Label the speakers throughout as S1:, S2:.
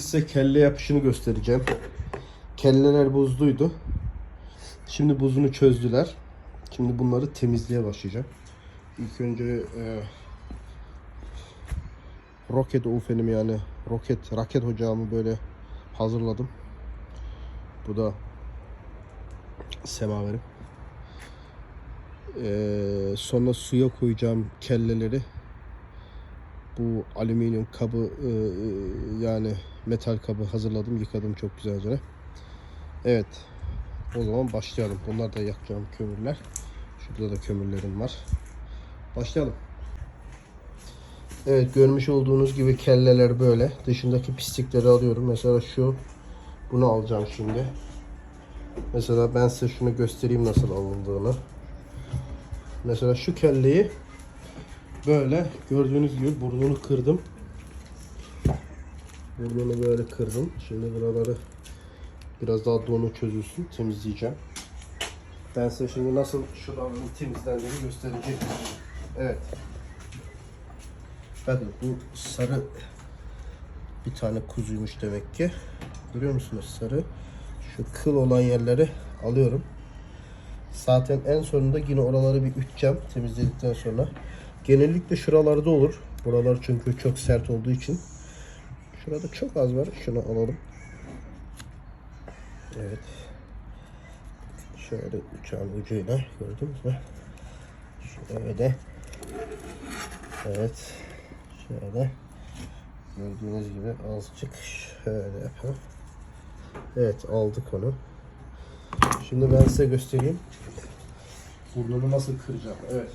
S1: Size kelle yapışını göstereceğim. Kelleler buzluydu. Şimdi buzunu çözdüler. Şimdi bunları temizliğe başlayacağım. İlk önce e, roket ofenimi yani roket raket ocağımı böyle hazırladım. Bu da semaverim. Ee, sonra suya koyacağım kelleleri. Bu alüminyum kabı e, e, yani metal kabı hazırladım, yıkadım çok güzelce. Evet. O zaman başlayalım. Bunlar da yakacağım kömürler. Şurada da kömürlerim var. Başlayalım. Evet görmüş olduğunuz gibi kelleler böyle. Dışındaki pislikleri alıyorum. Mesela şu bunu alacağım şimdi. Mesela ben size şunu göstereyim nasıl alındığını. Mesela şu kelleyi böyle gördüğünüz gibi burnunu kırdım. Burnunu böyle kırdım. Şimdi buraları biraz daha donu çözülsün. Temizleyeceğim. Ben size şimdi nasıl şuradan temizlendiğini göstereceğim. Evet. Bakın bu sarı bir tane kuzuymuş demek ki. Görüyor musunuz sarı? Şu kıl olan yerleri alıyorum. Zaten en sonunda yine oraları bir üteceğim temizledikten sonra. Genellikle şuralarda olur. Buralar çünkü çok sert olduğu için. Şurada çok az var. Şunu alalım. Evet. Şöyle uçağın ucuyla gördünüz mü? Şöyle. Evet. Şöyle. Gördüğünüz gibi azıcık şöyle yapalım. Evet aldık onu. Şimdi ben size göstereyim. Burnunu nasıl kıracağım. Evet.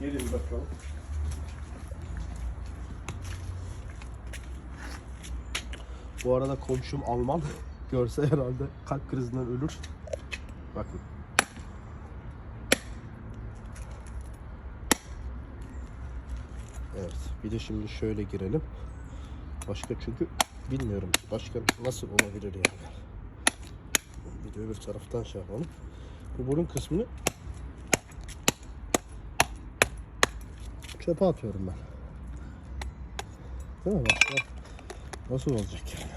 S1: Gelin bakalım. Bu arada komşum Alman. Görse herhalde kalp krizinden ölür. Bakın. Evet. Bir de şimdi şöyle girelim. Başka çünkü bilmiyorum. Başka nasıl olabilir yani. Bir de öbür taraftan şey yapalım. Bu burun kısmını çöpe atıyorum ben. Değil mi? Bak. Nasıl olacak yani?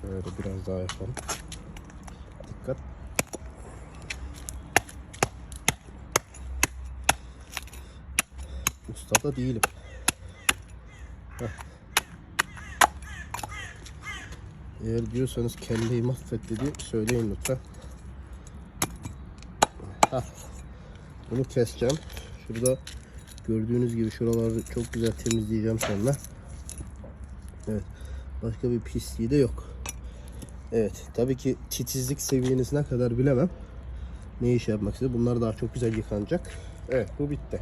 S1: Şöyle biraz daha yapalım. Dikkat. Usta da değilim. Heh. Eğer diyorsanız kelleyi mahvet dedi söyleyin lütfen. Heh. Bunu keseceğim. Şurada gördüğünüz gibi şuraları çok güzel temizleyeceğim sonra. Evet. Başka bir pisliği de yok. Evet. Tabii ki titizlik seviyeniz ne kadar bilemem. Ne iş yapmak istedim. Bunlar daha çok güzel yıkanacak. Evet bu bitti.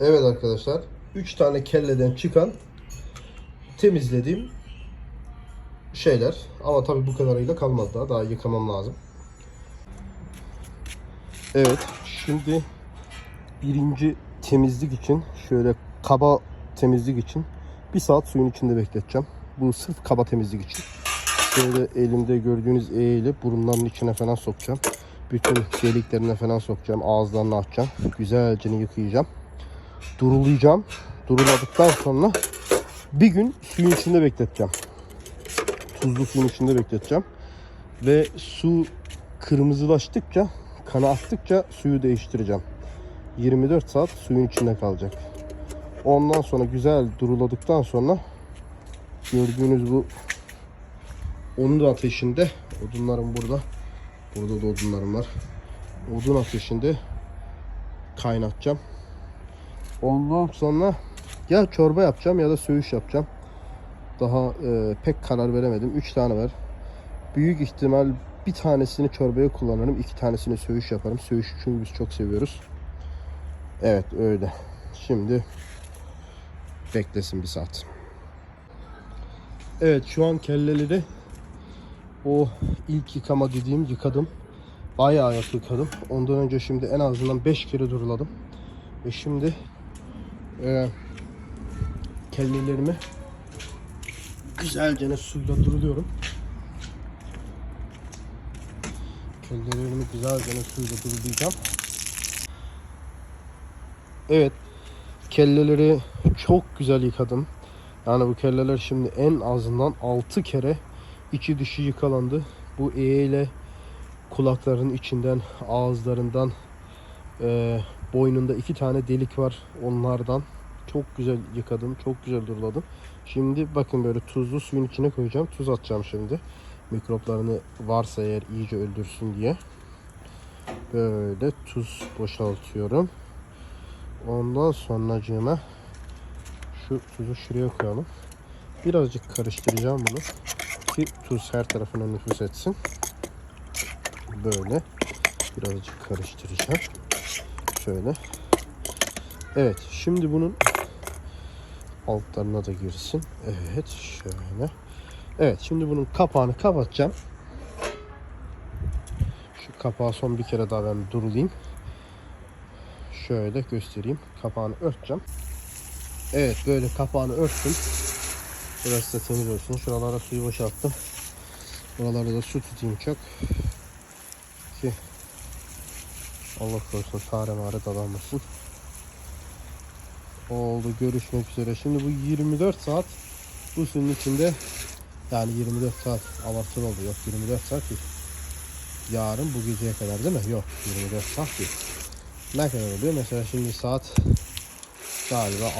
S1: Evet arkadaşlar. 3 tane kelleden çıkan temizlediğim şeyler. Ama tabii bu kadarıyla kalmadı daha. Daha yıkamam lazım. Evet. Şimdi birinci temizlik için şöyle kaba temizlik için bir saat suyun içinde bekleteceğim. Bu sırf kaba temizlik için. Şöyle elimde gördüğünüz E ile burunların içine falan sokacağım. Bütün deliklerine falan sokacağım. Ağızlarını açacağım. Güzelce yıkayacağım. Durulayacağım. Duruladıktan sonra bir gün suyun içinde bekleteceğim. Tuzlu suyun içinde bekleteceğim. Ve su kırmızılaştıkça, kana aktıkça suyu değiştireceğim. 24 saat suyun içinde kalacak. Ondan sonra güzel duruladıktan sonra gördüğünüz bu onun da ateşinde odunlarım burada. Burada da odunlarım var. Odun ateşinde kaynatacağım. Ondan sonra ya çorba yapacağım ya da söğüş yapacağım. Daha e, pek karar veremedim. 3 tane var. Büyük ihtimal bir tanesini çorbaya kullanırım. iki tanesini söğüş yaparım. Söğüş çünkü biz çok seviyoruz. Evet öyle. Şimdi beklesin bir saat. Evet şu an kelleleri o ilk yıkama dediğim yıkadım. Bayağı yıkadım. Ondan önce şimdi en azından 5 kere duruladım. Ve şimdi e, kellelerimi güzelce suyla duruluyorum. Kellelerimi güzelce suyla durulayacağım. Evet. Kelleleri çok güzel yıkadım. Yani bu kelleler şimdi en azından 6 kere içi dışı yıkalandı. Bu ile kulakların içinden, ağızlarından, e, boynunda iki tane delik var. Onlardan çok güzel yıkadım. Çok güzel duruladım. Şimdi bakın böyle tuzlu suyun içine koyacağım. Tuz atacağım şimdi. Mikroplarını varsa eğer iyice öldürsün diye. Böyle tuz boşaltıyorum. Ondan sonracığıma şu tuzu şuraya koyalım. Birazcık karıştıracağım bunu. Ki tuz her tarafına nüfus etsin. Böyle. Birazcık karıştıracağım. Şöyle. Evet. Şimdi bunun altlarına da girsin. Evet. Şöyle. Evet. Şimdi bunun kapağını kapatacağım. Şu kapağı son bir kere daha ben durulayım. Şöyle göstereyim. Kapağını örteceğim. Evet böyle kapağını örttüm. Burası da temiz olsun. Şuralara suyu boşalttım. Buralara da su tutayım çok. Ki Allah korusun fare mare dadanmasın. Oldu görüşmek üzere. Şimdi bu 24 saat bu suyun içinde yani 24 saat abartılı oldu. Yok 24 saat değil. Yarın bu geceye kadar değil mi? Yok 24 saat değil. Ne kadar oluyor? Mesela şimdi saat galiba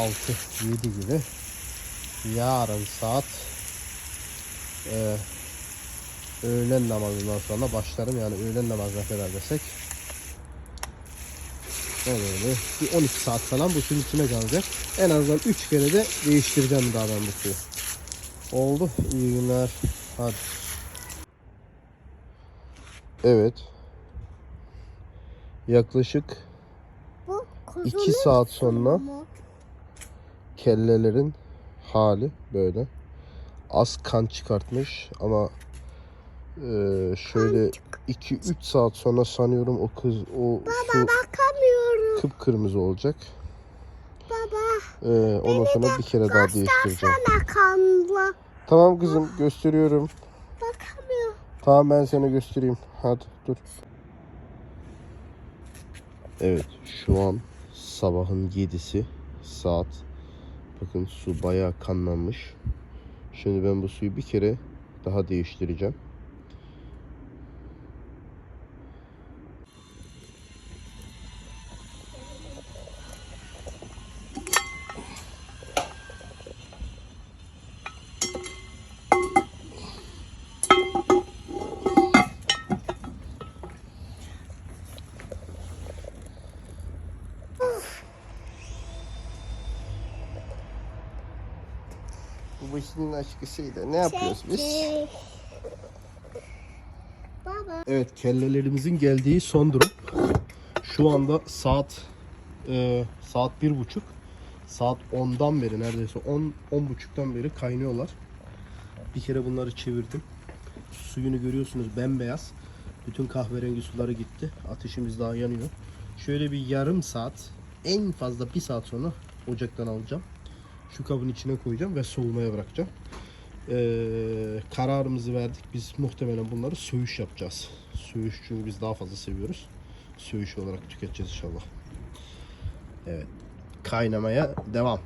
S1: 6-7 gibi. Yarın saat e, öğlen namazından sonra başlarım. Yani öğlen namazına kadar desek ne olur? Bir 12 saat falan bu suyun içine kalacak. En azından 3 kere de değiştireceğim daha ben bu suyu. Oldu. İyi günler. Hadi. Evet. Yaklaşık
S2: Bu
S1: İki
S2: kuzunun
S1: saat sonra kellelerin hali böyle. Az kan çıkartmış ama e, şöyle 2-3 saat sonra sanıyorum o kız o su
S2: Bakamıyorum
S1: kıpkırmızı olacak.
S2: baba.
S1: E, ondan sonra bir kere daha değiştireceğim.
S2: Kanlı.
S1: Tamam kızım gösteriyorum.
S2: Bakamıyorum.
S1: Tamam ben sana göstereyim. Hadi dur. Evet şu an sabahın 7'si saat. Bakın su bayağı kanlanmış. Şimdi ben bu suyu bir kere daha değiştireceğim. Bu başının aşkısıydı. Ne yapıyoruz biz?
S2: Çekil. Baba.
S1: Evet kellelerimizin geldiği son durum. Şu anda saat e, saat bir buçuk. Saat 10'dan beri neredeyse 10 10 buçuktan beri kaynıyorlar. Bir kere bunları çevirdim. Suyunu görüyorsunuz bembeyaz. Bütün kahverengi suları gitti. Ateşimiz daha yanıyor. Şöyle bir yarım saat en fazla bir saat sonra ocaktan alacağım. Şu kabın içine koyacağım ve soğumaya bırakacağım. Ee, kararımızı verdik. Biz muhtemelen bunları söğüş yapacağız. Söğüş çünkü biz daha fazla seviyoruz. Söğüş olarak tüketeceğiz inşallah. Evet. Kaynamaya devam.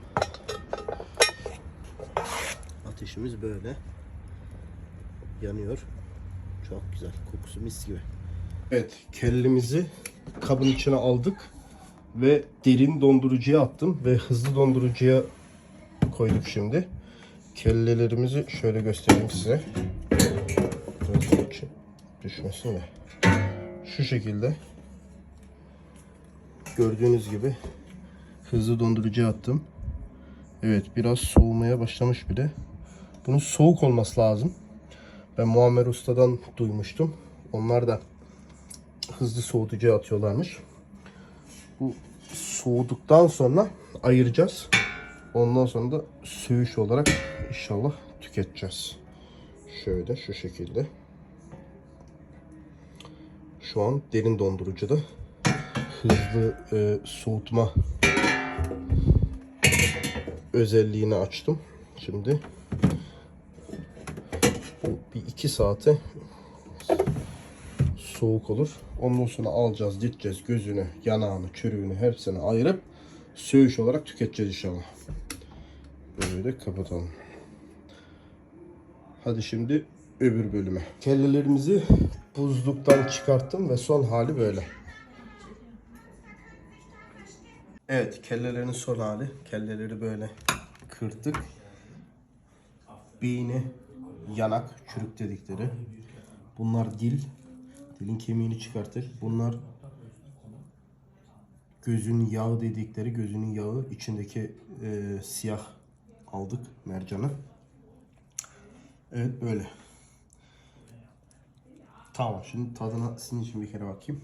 S1: Ateşimiz böyle. Yanıyor. Çok güzel. Kokusu mis gibi. Evet. Kellemizi kabın içine aldık. Ve derin dondurucuya attım. Ve hızlı dondurucuya koyduk şimdi. Kellelerimizi şöyle göstereyim size. Biraz için düşmesin de. Şu şekilde. Gördüğünüz gibi hızlı dondurucuya attım. Evet biraz soğumaya başlamış bile. Bunun soğuk olması lazım. Ben Muammer Usta'dan duymuştum. Onlar da hızlı soğutucuya atıyorlarmış. Bu soğuduktan sonra ayıracağız. Ondan sonra da söğüş olarak inşallah tüketeceğiz. Şöyle şu şekilde. Şu an derin dondurucuda hızlı e, soğutma özelliğini açtım. Şimdi bu bir iki saate soğuk olur. Ondan sonra alacağız, gideceğiz gözünü, yanağını, çürüğünü hepsini ayırıp söğüş olarak tüketeceğiz inşallah. Böyle kapatalım. Hadi şimdi öbür bölüme. Kellelerimizi buzluktan çıkarttım ve son hali böyle. Evet, kellelerin son hali. Kelleleri böyle kırdık. Beyni, yanak, çürük dedikleri. Bunlar dil. Dilin kemiğini çıkarttık. Bunlar gözün yağı dedikleri gözünün yağı içindeki e, siyah aldık mercanı. Evet böyle. Tamam şimdi tadına sizin için bir kere bakayım.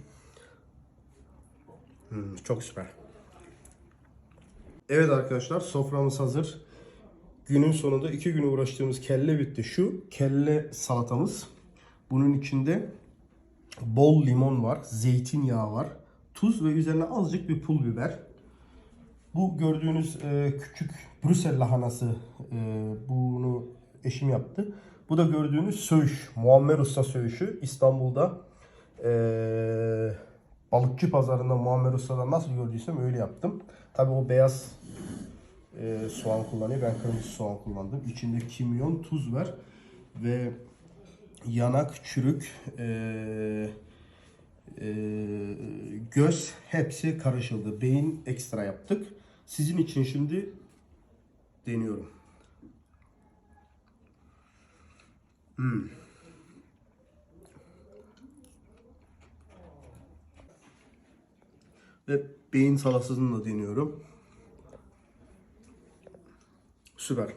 S1: Hmm, çok süper. Evet arkadaşlar soframız hazır. Günün sonunda iki gün uğraştığımız kelle bitti. Şu kelle salatamız. Bunun içinde bol limon var, zeytinyağı var, tuz ve üzerine azıcık bir pul biber. Bu gördüğünüz e, küçük Brüssel lahanası e, bunu eşim yaptı. Bu da gördüğünüz söğüş, Muammer Usta söğüşü İstanbul'da e, balıkçı pazarında Muammer Usta'dan nasıl gördüysem öyle yaptım. Tabi o beyaz e, soğan kullanıyor. Ben kırmızı soğan kullandım. İçinde kimyon, tuz var ve yanak, çürük, e, e, göz hepsi karışıldı. Beyin ekstra yaptık. Sizin için şimdi deniyorum. Hmm. Ve beyin salasını da deniyorum. Süper.